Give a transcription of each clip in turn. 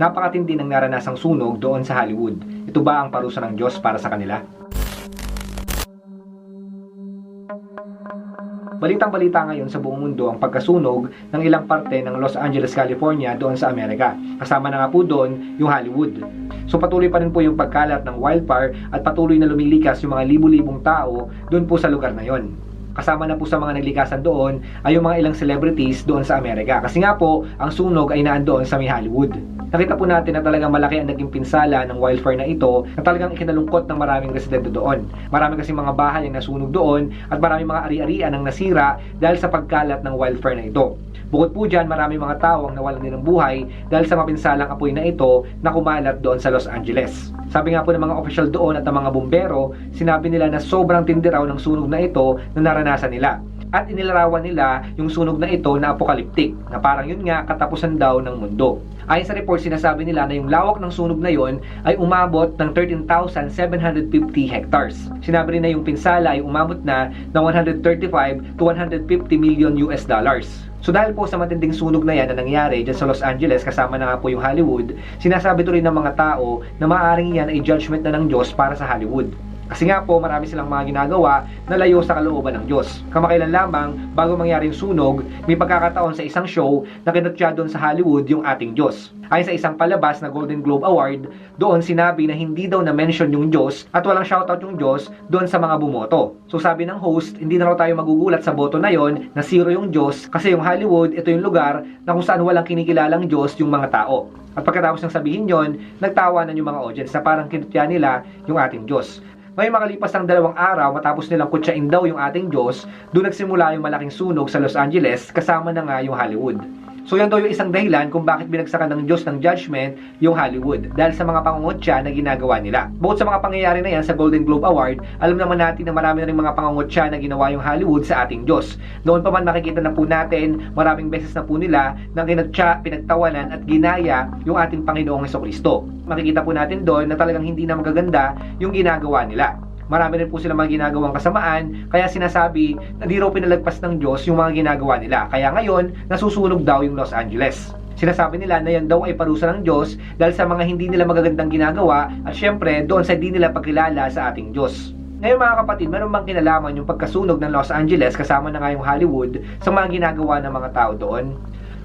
Napakatindi ng naranasang sunog doon sa Hollywood. Ito ba ang parusa ng Diyos para sa kanila? Balitang-balita ngayon sa buong mundo ang pagkasunog ng ilang parte ng Los Angeles, California doon sa Amerika. Kasama na nga po doon yung Hollywood. So patuloy pa rin po yung pagkalat ng wildfire at patuloy na lumilikas yung mga libu-libong tao doon po sa lugar na yon. Kasama na po sa mga naglikasan doon ay yung mga ilang celebrities doon sa Amerika. Kasi nga po, ang sunog ay naan doon sa may Hollywood. Nakita po natin na talagang malaki ang naging pinsala ng wildfire na ito na talagang ikinalungkot ng maraming residente doon. Marami kasi mga bahay ang nasunog doon at maraming mga ari-arian ang nasira dahil sa pagkalat ng wildfire na ito. Bukod po dyan, marami mga tao ang nawalan din ng buhay dahil sa mapinsalang apoy na ito na kumalat doon sa Los Angeles. Sabi nga po ng mga opisyal doon at ng mga bumbero, sinabi nila na sobrang tindi raw ng sunog na ito na naranasan nila. At inilarawan nila yung sunog na ito na apokaliptik, na parang yun nga katapusan daw ng mundo. Ayon sa report, sinasabi nila na yung lawak ng sunog na yon ay umabot ng 13,750 hectares. Sinabi rin na yung pinsala ay umabot na ng 135 to 150 million US dollars. So dahil po sa matinding sunog na yan na nangyari dyan sa Los Angeles kasama na nga po yung Hollywood, sinasabi to rin ng mga tao na maaaring yan ay judgment na ng Diyos para sa Hollywood. Kasi nga po, marami silang mga ginagawa na layo sa kalooban ng Diyos. Kamakailan lamang, bago mangyari yung sunog, may pagkakataon sa isang show na kinutya doon sa Hollywood yung ating Diyos. Ayon sa isang palabas na Golden Globe Award, doon sinabi na hindi daw na-mention yung Diyos at walang shoutout yung Diyos doon sa mga bumoto. So sabi ng host, hindi na raw tayo magugulat sa boto na yon na zero yung Diyos kasi yung Hollywood, ito yung lugar na kung saan walang kinikilalang Diyos yung mga tao. At pagkatapos ng sabihin yon, nagtawanan yung mga audience na parang kinutya nila yung ating Diyos. Ngayon makalipas ng dalawang araw matapos nilang kutsain daw yung ating Diyos, doon nagsimula yung malaking sunog sa Los Angeles kasama na nga yung Hollywood. So yan daw yung isang dahilan kung bakit binagsakan ng Diyos ng judgment yung Hollywood dahil sa mga pangungutya na ginagawa nila. Bukod sa mga pangyayari na yan sa Golden Globe Award, alam naman natin na marami na rin mga pangungutya na ginawa yung Hollywood sa ating Diyos. Noon pa man makikita na po natin, maraming beses na po nila nang kinatsa, pinagtawanan at ginaya yung ating Panginoong Heso Kristo. Makikita po natin doon na talagang hindi na magaganda yung ginagawa nila. Marami rin po sila mga ginagawang kasamaan, kaya sinasabi na di raw pinalagpas ng Diyos yung mga ginagawa nila. Kaya ngayon, nasusunog daw yung Los Angeles. Sinasabi nila na yan daw ay parusa ng Diyos dahil sa mga hindi nila magagandang ginagawa at syempre doon sa hindi nila pagkilala sa ating Diyos. Ngayon mga kapatid, meron bang kinalaman yung pagkasunog ng Los Angeles kasama na nga yung Hollywood sa mga ginagawa ng mga tao doon?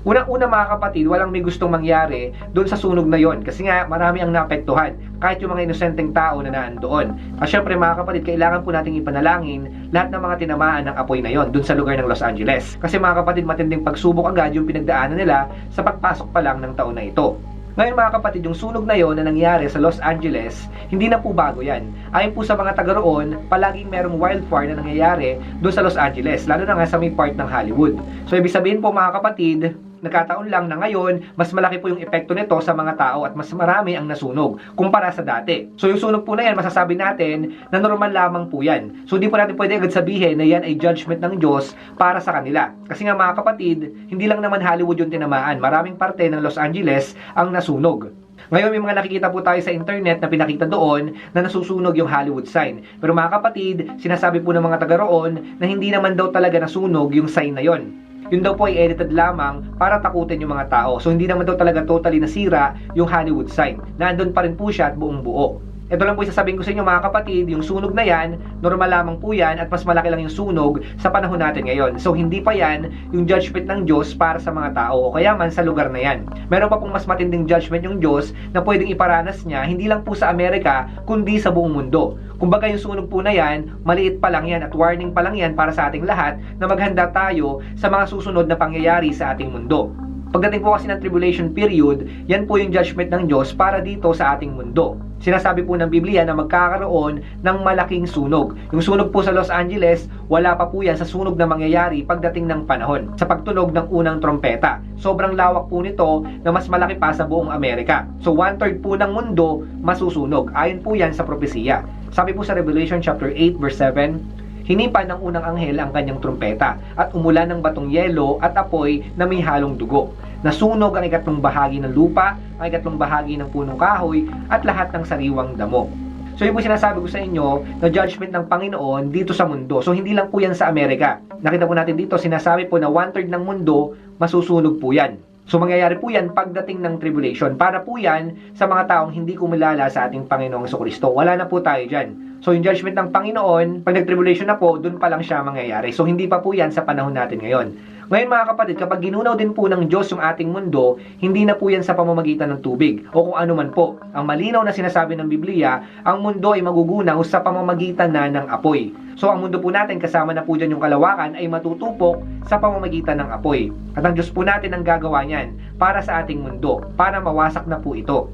Unang-una mga kapatid, walang may gustong mangyari doon sa sunog na yon kasi nga marami ang naapektuhan kahit yung mga inosenteng tao na naan doon. At syempre mga kapatid, kailangan po nating ipanalangin lahat ng mga tinamaan ng apoy na yon doon sa lugar ng Los Angeles. Kasi mga kapatid, matinding pagsubok agad yung pinagdaanan nila sa pagpasok pa lang ng taon na ito. Ngayon mga kapatid, yung sunog na yon na nangyari sa Los Angeles, hindi na po bago yan. Ayon po sa mga taga roon, palaging merong wildfire na nangyayari doon sa Los Angeles, lalo na nga sa may part ng Hollywood. So ibig sabihin po mga kapatid, nagkataon lang na ngayon, mas malaki po yung epekto nito sa mga tao at mas marami ang nasunog kumpara sa dati. So yung sunog po na yan, masasabi natin na normal lamang po yan. So hindi po natin pwede agad sabihin na yan ay judgment ng Diyos para sa kanila. Kasi nga mga kapatid, hindi lang naman Hollywood yung tinamaan. Maraming parte ng Los Angeles ang nasunog. Ngayon may mga nakikita po tayo sa internet na pinakita doon na nasusunog yung Hollywood sign. Pero mga kapatid, sinasabi po ng mga taga roon na hindi naman daw talaga nasunog yung sign na yon yun daw po ay edited lamang para takutin yung mga tao. So hindi naman daw talaga totally nasira yung Hollywood sign. Nandun pa rin po siya at buong buo. Ito lang po isasabihin ko sa inyo mga kapatid, yung sunog na yan, normal lamang po yan at mas malaki lang yung sunog sa panahon natin ngayon. So hindi pa yan yung judgment ng Diyos para sa mga tao o kaya man sa lugar na yan. Meron pa pong mas matinding judgment yung Diyos na pwedeng iparanas niya hindi lang po sa Amerika kundi sa buong mundo. Kumbaga yung sunog po na yan, maliit pa lang yan at warning pa lang yan para sa ating lahat na maghanda tayo sa mga susunod na pangyayari sa ating mundo. Pagdating po kasi ng tribulation period, yan po yung judgment ng Diyos para dito sa ating mundo. Sinasabi po ng Biblia na magkakaroon ng malaking sunog. Yung sunog po sa Los Angeles, wala pa po yan sa sunog na mangyayari pagdating ng panahon, sa pagtunog ng unang trompeta. Sobrang lawak po nito na mas malaki pa sa buong Amerika. So one-third po ng mundo masusunog. Ayon po yan sa propesiya. Sabi po sa Revelation chapter 8 verse 7, hinipan ng unang anghel ang kanyang trumpeta at umulan ng batong yelo at apoy na may halong dugo. Nasunog ang ikatlong bahagi ng lupa, ang ikatlong bahagi ng punong kahoy at lahat ng sariwang damo. So yun po sinasabi ko sa inyo na judgment ng Panginoon dito sa mundo. So hindi lang po yan sa Amerika. Nakita po natin dito, sinasabi po na one-third ng mundo, masusunog po yan. So mangyayari po yan pagdating ng tribulation. Para po yan sa mga taong hindi kumilala sa ating Panginoong Kristo. Wala na po tayo dyan. So yung judgment ng Panginoon, pag nag-tribulation na po, dun pa lang siya mangyayari. So hindi pa po yan sa panahon natin ngayon. Ngayon mga kapatid, kapag ginunaw din po ng Diyos yung ating mundo, hindi na po yan sa pamamagitan ng tubig o kung ano man po. Ang malinaw na sinasabi ng Biblia, ang mundo ay magugunaw sa pamamagitan na ng apoy. So ang mundo po natin, kasama na po dyan yung kalawakan, ay matutupok sa pamamagitan ng apoy. At ang Diyos po natin ang gagawa niyan para sa ating mundo, para mawasak na po ito.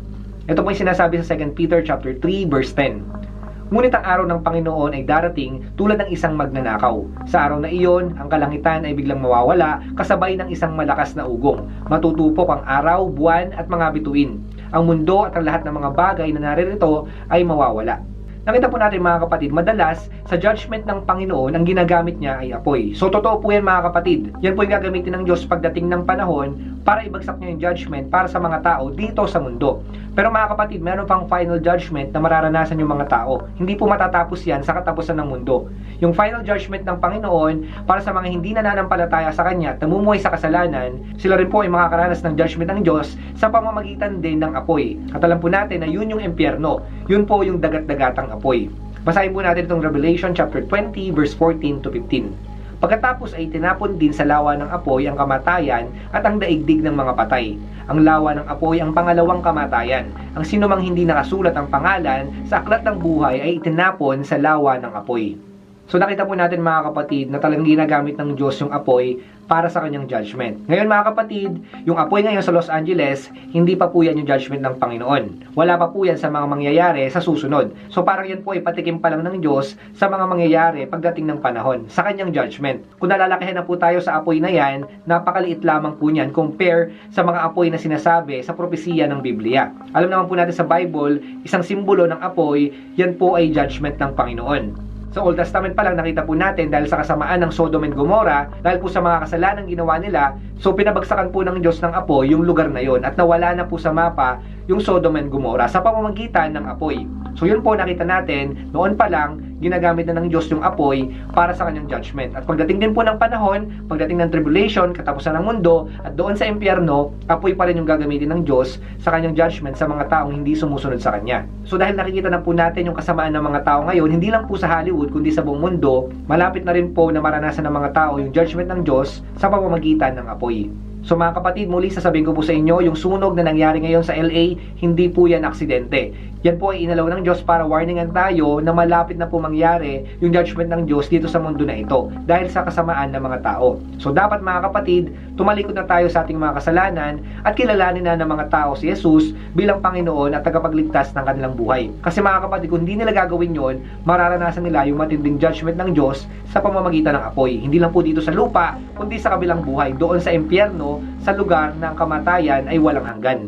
Ito po yung sinasabi sa 2 Peter chapter 3 verse 10. Ngunit ang araw ng Panginoon ay darating tulad ng isang magnanakaw. Sa araw na iyon, ang kalangitan ay biglang mawawala kasabay ng isang malakas na ugong. Matutupok ang araw, buwan at mga bituin. Ang mundo at ang lahat ng mga bagay na naririto ay mawawala. Nakita po natin mga kapatid, madalas sa judgment ng Panginoon, ang ginagamit niya ay apoy. So totoo po yan mga kapatid. Yan po yung gagamitin ng Diyos pagdating ng panahon para ibagsak niya yung judgment para sa mga tao dito sa mundo. Pero mga kapatid, meron pang final judgment na mararanasan yung mga tao. Hindi po matatapos yan sa katapusan ng mundo. Yung final judgment ng Panginoon para sa mga hindi nananampalataya sa Kanya at namumuhay sa kasalanan, sila rin po ay makakaranas ng judgment ng Diyos sa pamamagitan din ng apoy. At alam po natin na yun yung impyerno. Yun po yung dagat-dagatang apoy. Basahin po natin itong Revelation chapter 20 verse 14 to 15. Pagkatapos ay tinapon din sa lawa ng apoy ang kamatayan at ang daigdig ng mga patay. Ang lawa ng apoy ang pangalawang kamatayan. Ang sinumang hindi nakasulat ang pangalan sa aklat ng buhay ay itinapon sa lawa ng apoy. So nakita po natin mga kapatid na talagang ginagamit ng Diyos yung apoy para sa kanyang judgment. Ngayon mga kapatid, yung apoy ngayon sa Los Angeles, hindi pa po yan yung judgment ng Panginoon. Wala pa po yan sa mga mangyayari sa susunod. So parang yan po ay patikim pa lang ng Diyos sa mga mangyayari pagdating ng panahon, sa kanyang judgment. Kung nalalakihan na po tayo sa apoy na yan, napakaliit lamang po niyan compare sa mga apoy na sinasabi sa propesiya ng Biblia. Alam naman po natin sa Bible, isang simbolo ng apoy, yan po ay judgment ng Panginoon. Sa Old Testament pa lang nakita po natin dahil sa kasamaan ng Sodom and Gomorrah, dahil po sa mga kasalanan ginawa nila, so pinabagsakan po ng Diyos ng apoy yung lugar na yon at nawala na po sa mapa yung Sodom and Gomorrah sa pamamagitan ng apoy. So yun po nakita natin, noon pa lang, ginagamit na ng Diyos yung apoy para sa kanyang judgment. At pagdating din po ng panahon, pagdating ng tribulation, katapusan ng mundo, at doon sa impyerno, apoy pa rin yung gagamitin ng Diyos sa kanyang judgment sa mga taong hindi sumusunod sa kanya. So dahil nakikita na po natin yung kasamaan ng mga tao ngayon, hindi lang po sa Hollywood, kundi sa buong mundo, malapit na rin po na maranasan ng mga tao yung judgment ng Diyos sa pamamagitan ng apoy. So mga kapatid, muli sasabihin ko po sa inyo, yung sunog na nangyari ngayon sa LA, hindi po yan aksidente. Yan po ay inalaw ng Diyos para warningan tayo na malapit na po mangyari yung judgment ng Diyos dito sa mundo na ito dahil sa kasamaan ng mga tao. So dapat mga kapatid, tumalikod na tayo sa ating mga kasalanan at kilalanin na ng mga tao si Jesus bilang Panginoon at tagapagligtas ng kanilang buhay. Kasi mga kapatid, kung hindi nila gagawin yon, mararanasan nila yung matinding judgment ng Diyos sa pamamagitan ng apoy. Hindi lang po dito sa lupa, kundi sa kabilang buhay, doon sa impyerno, sa lugar ng kamatayan ay walang hanggan.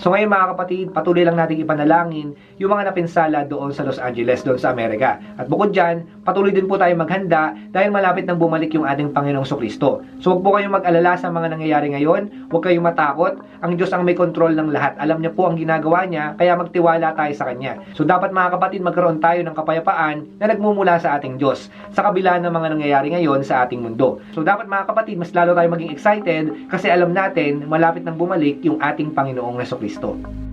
So ngayon mga kapatid, patuloy lang nating ipanalangin yung mga napinsala doon sa Los Angeles, doon sa Amerika. At bukod dyan, patuloy din po tayo maghanda dahil malapit nang bumalik yung ating Panginoong Kristo. So huwag po kayong mag-alala sa mga nangyayari ngayon, huwag kayong matakot. Ang Diyos ang may control ng lahat. Alam niya po ang ginagawa niya, kaya magtiwala tayo sa Kanya. So dapat mga kapatid, magkaroon tayo ng kapayapaan na nagmumula sa ating Diyos, sa kabila ng mga nangyayari ngayon sa ating mundo. So dapat mga kapatid, mas lalo tayo maging excited kasi alam natin malapit nang bumalik yung ating Panginoong Kristo. リスト。